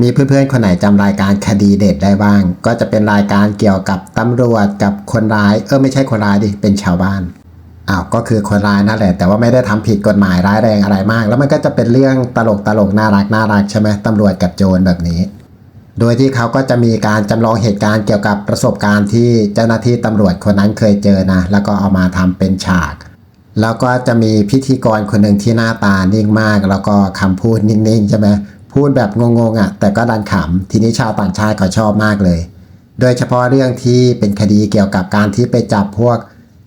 มีเพื่อนๆ คนไหนจำรายการคดีเด็ดได้บ้าง ก็จะเป็นรายการเกี่ยวกับตำรวจกับคนร้าย เออไม่ใช่คนร้ายดิเป็นชาวบ้านอ้าวก็คือคนร้ายนั่นแหละ แต่ว่าไม่ได้ทำผิดกฎหมายร้ายแรงอะไรมาก แล้วมันก็จะเป็นเรื่องตลกตลกน่ารักน่ารักใช่ไหมตำรวจกับโจรแบบนี้ โดยที่เขาก็จะมีการจำลองเหตุการณ์เกี่ยวกับประสบการณ์ที่เจ้าหน้าที่ตำรวจคนนั้นเคยเจอนะ แล้วก็เอามาทำเป็นฉาก แล้วก็จะมีพิธีกรคนหนึ่งที่หน้าตานิ่งมาก แล้วก็คำพูดนิ่งๆใช่ไหม พูดแบบงงๆอะแต่ก็ดันขำทีนี้ชาวต่างชาติเขาชอบมากเลย โดยเฉพาะเรื่องที่เป็นคดีเกี่ยวกับการที่ไปจับพวก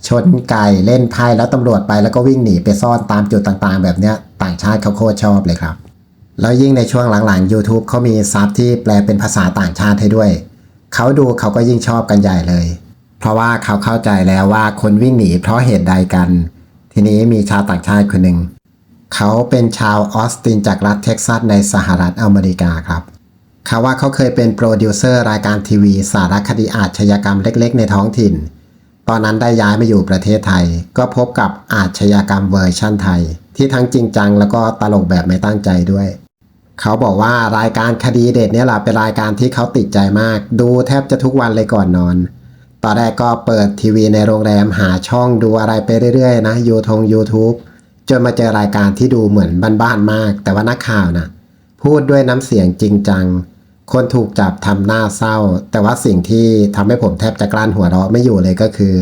ชนไก่เล่นไพ่แล้วตำรวจไปแล้วก็วิ่งหนีไปซ่อนตามจุดต่างๆ แบบเนี้ยต่างชาติเขาโคตรชอบเลยครับแล้วยิ่งในช่วงหลังๆ YouTube เขามีซับที่แปลเป็นภาษาต่างชาติให้ด้วย เขาดูเขาก็ยิ่งชอบกันใหญ่เลย เพราะว่าเขาเข้าใจแล้วว่าคนวิ่งหนีเพราะเหตุใดกัน ทีนี้มีชาวต่างชาติคนหนึ่ง เขาเป็นชาวออสตินจากรัฐเท็กซัสในสหรัฐอเมริกาครับเขาว่าเขาเคยเป็นโปรดิวเซอร์รายการทีวี สารคดีอาชญากรรมเล็ก ๆ ในท้องถิ่น ตอนนั้นได้ย้ายมาอยู่ประเทศไทย ก็พบกับอาชญากรรมเวอร์ชั่นไทย ที่ทั้งจริงจังแล้วก็ตลกแบบไม่ตั้งใจด้วย เขาบอกว่ารายการคดีเด็ดเนี่ยแหละเป็นรายการที่เขาติดใจมาก ดูแทบจะทุกวันเลยก่อนนอนตอนแรกก็เปิดทีวีในโรงแรมหาช่องดูอะไรไปเรื่อยๆนะยูทง YouTube จนมาเจอรายการที่ดูเหมือนบ้านๆมาก แต่ว่านักข่าวนะพูดด้วยน้ำเสียงจริงจัง คนถูกจับทำหน้าเศร้า แต่ว่าสิ่งที่ทำให้ผมแทบจะกลั้นหัวเราะไม่อยู่เลยก็คือ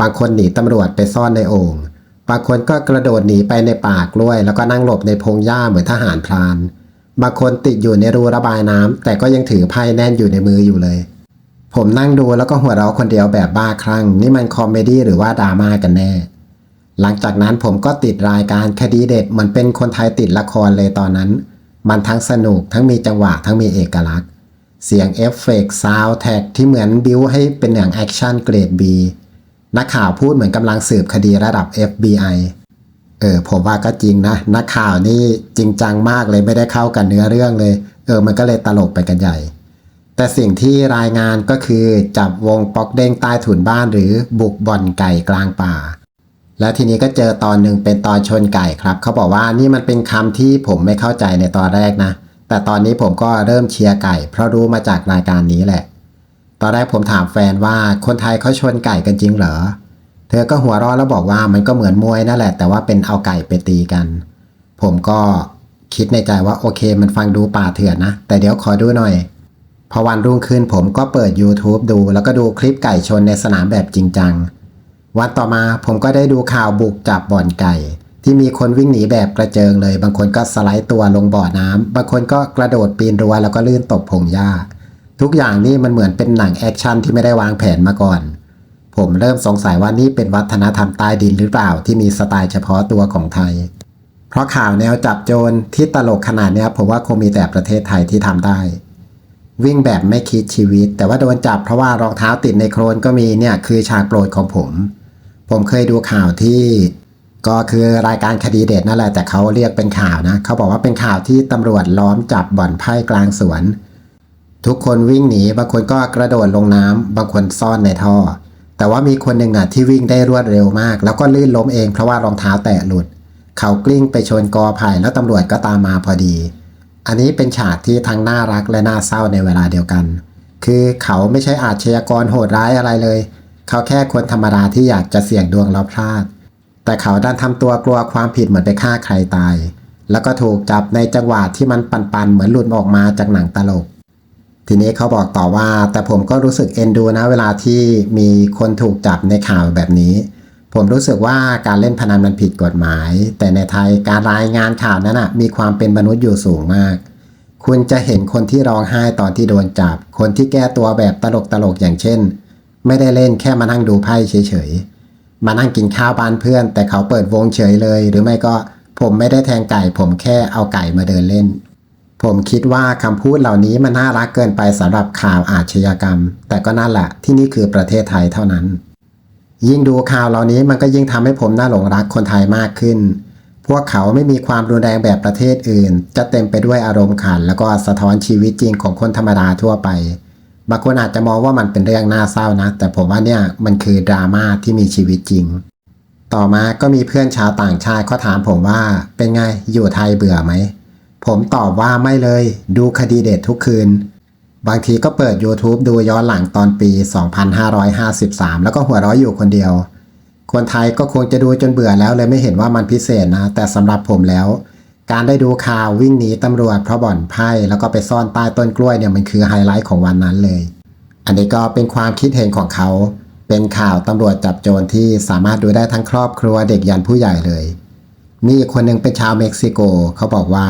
บางคนหนีตำรวจไปซ่อนในโอ่งบางคนก็กระโดดหนีไปในป่ากล้วย แล้วก็นั่งหลบในพงหญ้าเหมือนทหารพราน บางคนติดอยู่ในรูระบายน้ำแต่ก็ยังถือไพ่แน่นอยู่ในมืออยู่เลย ผมนั่งดูแล้วก็หัวเราะคนเดียวแบบบ้าคลั่ง นี่มันคอมเมดี้หรือว่าดราม่ากันแน่ หลังจากนั้นผมก็ติดรายการคดีเด็ดเหมันเป็นคนไทยติดละครเลยตอนนั้น มันทั้งสนุกทั้งมีจังหวะทั้งมีเอกลักษณ์ เสียงเอฟเฟกซาวแท็กที่เหมือนบิวให้เป็นอย่างแอคชั่นเกรด B นักข่าวพูดเหมือนกำลังสืบคดีระดับ FBI เออผมว่าก็จริงนะ นักข่าวนี่จริงจังมากเลยไม่ได้เข้ากันเนื้อเรื่องเลย เออมันก็เลยตลกไปกันใหญ่ แต่สิ่งที่รายงานก็คือจับวงปอกเด้งใต้ถุนบ้านหรือบุกบ่อนไก่กลางป่า แล้วทีนี้ก็เจอตอนหนึ่งเป็นตอนชนไก่ครับ เขาบอกว่านี่มันเป็นคำที่ผมไม่เข้าใจในตอนแรกนะ แต่ตอนนี้ผมก็เริ่มเชียร์ไก่ เพราะรู้มาจากรายการนี้แหละ ตอนแรกผมถามแฟนว่าคนไทยเขาชนไก่กันจริงเหรอ เธอก็หัวเราะแล้วบอกว่ามันก็เหมือนมวยนั่นแหละ แต่ว่าเป็นเอาไก่ไปตีกัน ผมก็คิดในใจว่าโอเค มันฟังดูป่าเถื่อนนะ แต่เดี๋ยวขอดูหน่อย พอวันรุ่งขึ้นผมก็เปิด YouTube ดู แล้วก็ดูคลิปไก่ชนในสนามแบบจริงจัง วันต่อมาผมก็ได้ดูข่าวบุกจับบ่อนไก่ ที่มีคนวิ่งหนีแบบกระเจิงเลย บางคนก็สไลด์ตัวลงบ่อน้ำบางคนก็กระโดดปีนรั้วแล้วก็ลื่นตกพงหญ้า ทุกอย่างนี่มันเหมือนเป็นหนังแอคชั่นที่ไม่ได้วางแผนมาก่อน ผมเริ่มสงสัยว่านี่เป็นวัฒนธรรมใต้ดินหรือเปล่าที่มีสไตล์เฉพาะตัวของไทย เพราะข่าวแนวจับโจรที่ตลกขนาดนี้ผมว่าคงมีแต่ประเทศไทยที่ทำได้วิ่งแบบไม่คิดชีวิต แต่ว่าโดนจับเพราะว่ารองเท้าติดในโครนก็มีเนี่ยคือฉากโปรดของผม ผมเคยดูข่าวที่ก็คือรายการคดีเด็ดนั่นแหละแต่เขาเรียกเป็นข่าวนะ เขาบอกว่าเป็นข่าวที่ตำรวจล้อมจับบ่อนไพ่กลางสวน ทุกคนวิ่งหนีบางคนก็กระโดดลงน้ำบางคนซ่อนในท่อ แต่ว่ามีคนหนึ่งอะที่วิ่งได้รวดเร็วมาก แล้วก็ลื่นล้มเองเพราะว่ารองเท้าแตะหลุด เขากลิ้งไปชนกอไผ่แล้วตำรวจก็ตามมาพอดี อันนี้เป็นฉากที่ทั้งน่ารักและน่าเศร้าในเวลาเดียวกัน คือเขาไม่ใช่อาชญากรโหดร้ายอะไรเลย เขาแค่คนธรรมดาที่อยากจะเสี่ยงดวงแล้วพลาด แต่เขาดันทำตัวกลัวความผิดเหมือนไปฆ่าใครตาย แล้วก็ถูกจับในจังหวะที่มันปันๆเหมือนหลุดออกมาจากหนังตลก ทีนี้เขาบอกต่อว่า แต่ผมก็รู้สึกเอ็นดูนะเวลาที่มีคนถูกจับในข่าวแบบนี้ ผมรู้สึกว่าการเล่นพนันมันผิดกฎหมาย แต่ในไทยการรายงานข่าวนั้นนะมีความเป็นมนุษย์อยู่สูงมากคุณจะเห็นคนที่ร้องไห้ตอนที่โดนจับ คนที่แก้ตัวแบบตลกๆอย่างเช่น ไม่ได้เล่นแค่มานั่งดูไพ่เฉยๆ มานั่งกินข้าวบ้านเพื่อน แต่เขาเปิดวงเฉยเลย หรือไม่ก็ผมไม่ได้แทงไก่ ผมแค่เอาไก่มาเดินเล่น ผมคิดว่าคำพูดเหล่านี้มันน่ารักเกินไปสำหรับข่าวอาชญากรรม แต่ก็นั่นแหละที่นี่คือประเทศไทยเท่านั้น ยิ่งดูข่าวเหล่านี้มันก็ยิ่งทำให้ผมน่าหลงรักคนไทยมากขึ้น พวกเขาไม่มีความรุนแรงแบบประเทศอื่น จะเต็มไปด้วยอารมณ์ขัน แล้วก็สะท้อนชีวิตจริงของคนธรรมดาทั่วไป บางคนอาจจะมองว่ามันเป็นเรื่องน่าเศร้านะ แต่ผมว่าเนี่ยมันคือดราม่าที่มีชีวิตจริง ต่อมาก็มีเพื่อนชาวต่างชาติเขาถามผมว่าเป็นไงอยู่ไทยเบื่อไหม ผมตอบว่าไม่เลย ดูคดีเด็ดทุกคืน บางทีก็เปิด YouTube ดูย้อนหลังตอนปี 2553 แล้วก็หัวเราะอยู่คนเดียว คนไทยก็คงจะดูจนเบื่อแล้วเลยไม่เห็นว่ามันพิเศษนะ แต่สำหรับผมแล้ว การได้ดูข่าววิ่งหนีตำรวจเพราะบ่อนไพ่แล้วก็ไปซ่อนใต้ต้นกล้วยเนี่ยมันคือไฮไลท์ของวันนั้นเลย อันนี้ก็เป็นความคิดเห็นของเขา เป็นข่าวตำรวจจับโจรที่สามารถดูได้ทั้งครอบครัวเด็กยันผู้ใหญ่เลย มีอีกคนหนึ่งเป็นชาวเม็กซิโกเขาบอกว่า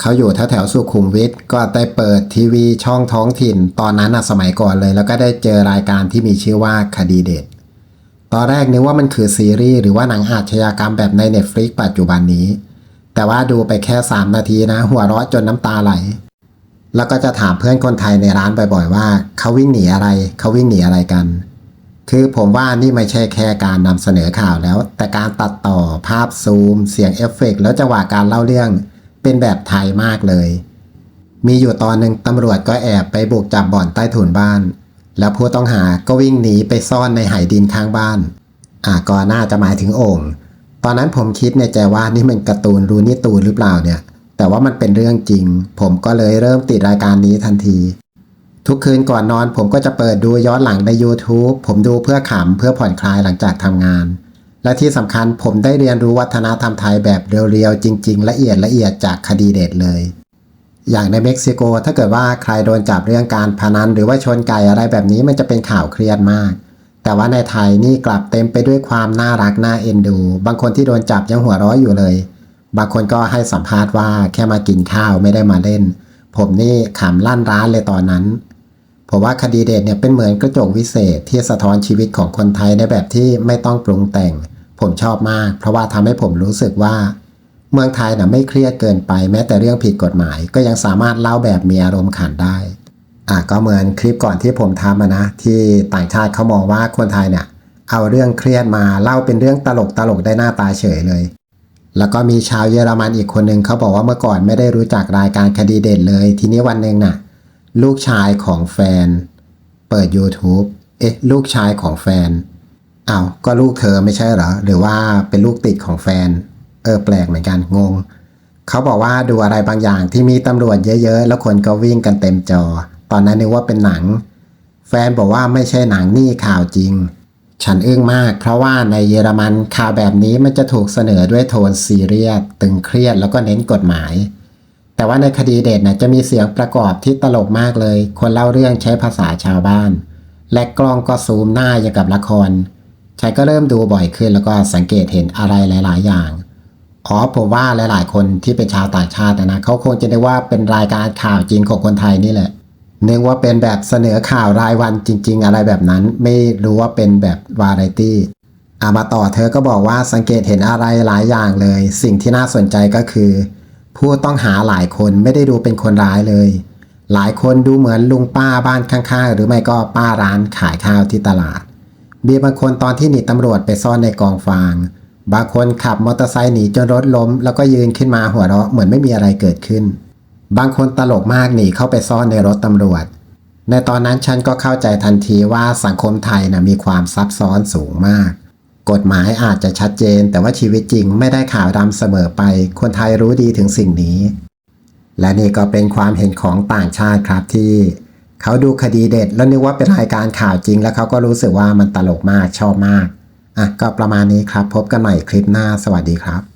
เขาอยู่แถวแถวสุขุมวิทก็ได้เปิดทีวีช่องท้องถิ่น ตอนนั้นอะสมัยก่อนเลย แล้วก็ได้เจอรายการที่มีชื่อว่าคดีเด็ดตอนแรกนึกว่ามันคือซีรีส์หรือว่าหนังอาชญากรรมแบบใน Netflix ปัจจุบันนี้ แต่ว่าดูไปแค่ 3 นาทีนะ หัวเราะจนน้ำตาไหล แล้วก็จะถามเพื่อนคนไทยในร้านบ่อยๆว่า เขาวิ่งหนีอะไร เขาวิ่งหนีอะไรกัน คือผมว่านี่ไม่ใช่แค่การนำเสนอข่าวแล้ว แต่การตัดต่อภาพซูม เสียงเอฟเฟกต์แล้วจังหวะการเล่าเรื่อง เป็นแบบไทยมากเลย มีอยู่ตอนหนึ่งตำรวจก็แอบไปบุกจับบ่อนใต้ถุนบ้าน แล้วผู้ต้องหาก็วิ่งหนีไปซ่อนในไหดินข้างบ้านอะก็น่าจะหมายถึงโอ่ง ตอนนั้นผมคิดในใจว่านี่มันการ์ตูนรูนี่ตูนหรือเปล่าเนี่ย แต่ว่ามันเป็นเรื่องจริง ผมก็เลยเริ่มติดรายการนี้ทันที ทุกคืนก่อนนอนผมก็จะเปิดดูย้อนหลังใน YouTube ผมดูเพื่อขำเพื่อผ่อนคลายหลังจากทำงาน และที่สำคัญผมได้เรียนรู้วัฒนธรรมไทยแบบเรียวๆ จริง ๆ ละเอียดละเอียดจากคดีเด็ดเลย อย่างในเม็กซิโกถ้าเกิดว่าใครโดนจับเรื่องการพนันหรือว่าชนไก่อะไรแบบนี้มันจะเป็นข่าวเครียดมาก แต่ว่าในไทยนี่กลับเต็มไปด้วยความน่ารักน่าเอ็นดู บางคนที่โดนจับยังหัวเราะอยู่เลย บางคนก็ให้สัมภาษณ์ว่าแค่มากินข้าวไม่ได้มาเล่น ผมนี่ขำลั่นร้านเลยตอนนั้น ผมว่าคดีเด็ดเนี่ยเป็นเหมือนกระจกวิเศษที่สะท้อนชีวิตของคนไทยในแบบที่ไม่ต้องปรุงแต่ง ผมชอบมาก เพราะว่าทำให้ผมรู้สึกว่า เมืองไทยน่ะไม่เครียดเกินไป แม้แต่เรื่องผิดกฎหมาย ก็ยังสามารถเล่าแบบมีอารมณ์ขันได้ อะก็เหมือนคลิปก่อนที่ผมทำนะ ที่ต่างชาติเขามองว่าคนไทยเนี่ย เอาเรื่องเครียดมาเล่าเป็นเรื่องตลกตลกได้หน้าตาเฉยเลย แล้วก็มีชาวเยอรมันอีกคนหนึ่งเขาบอกว่าเมื่อก่อนไม่ได้รู้จักรายการคดีเด่นเลย ทีนี้วันหนึ่งน่ะ ลูกชายของแฟน เปิด YouTube เอ๊ะ ลูกชายของแฟนอ้าวก็ลูกเธอไม่ใช่เหรอ หรือว่าเป็นลูกติดของแฟน เออแปลกเหมือนกันงง เขาบอกว่าดูอะไรบางอย่างที่มีตำรวจเยอะ ๆ แล้วคนก็วิ่งกันเต็มจอ ตอนนั้นนึกว่าเป็นหนัง แฟนบอกว่าไม่ใช่หนังนี่ข่าวจริง ฉันอึ้งมาก เพราะว่าในเยอรมันข่าวแบบนี้มันจะถูกเสนอด้วยโทนซีเรียสตึงเครียดแล้วก็เน้นกฎหมาย แต่ว่าในคดีเด็ดนะจะมีเสียงประกอบที่ตลกมากเลย คนเล่าเรื่องใช้ภาษาชาวบ้าน และกล้องก็ซูมหน้าอย่างกับละครฉันก็เริ่มดูบ่อยขึ้นแล้วก็สังเกตเห็นอะไรหลาย ๆ อย่างอ๋อผมว่าหลาย ๆ คนที่เป็นชาวต่างชาตินะเขาคงจะได้ว่าเป็นรายการข่าวจริงของคนไทยนี่แหละ นึกว่าเป็นแบบเสนอข่าวรายวันจริง ๆ อะไรแบบนั้น ไม่รู้ว่าเป็นแบบวาไรตี้อามาต่อเธอก็บอกว่าสังเกตเห็นอะไรหลายอย่างเลย สิ่งที่น่าสนใจก็คือ ผู้ต้องหาหลายคนไม่ได้ดูเป็นคนร้ายเลย หลายคนดูเหมือนลุงป้าบ้านข้างๆ หรือไม่ก็ป้าร้านขายข้าวที่ตลาดมีบางคนตอนที่หนีตำรวจไปซ่อนในกองฟาง บางคนขับมอเตอร์ไซค์หนีจนรถล้ม แล้วก็ยืนขึ้นมาหัวเราะเหมือนไม่มีอะไรเกิดขึ้น บางคนตลกมากหนีเข้าไปซ่อนในรถตำรวจ ในตอนนั้นฉันก็เข้าใจทันทีว่าสังคมไทยนะมีความซับซ้อนสูงมาก กฎหมายอาจจะชัดเจน แต่ว่าชีวิตจริงไม่ได้ข่าวดำเสมอไป คนไทยรู้ดีถึงสิ่งนี้ และนี่ก็เป็นความเห็นของต่างชาติครับที่เขาดูคดีเด็ดแล้วนึกว่าเป็นรายการข่าวจริง แล้วเขาก็รู้สึกว่ามันตลกมากชอบมากอะก็ประมาณนี้ครับ พบกันใหม่คลิปหน้าสวัสดีครับ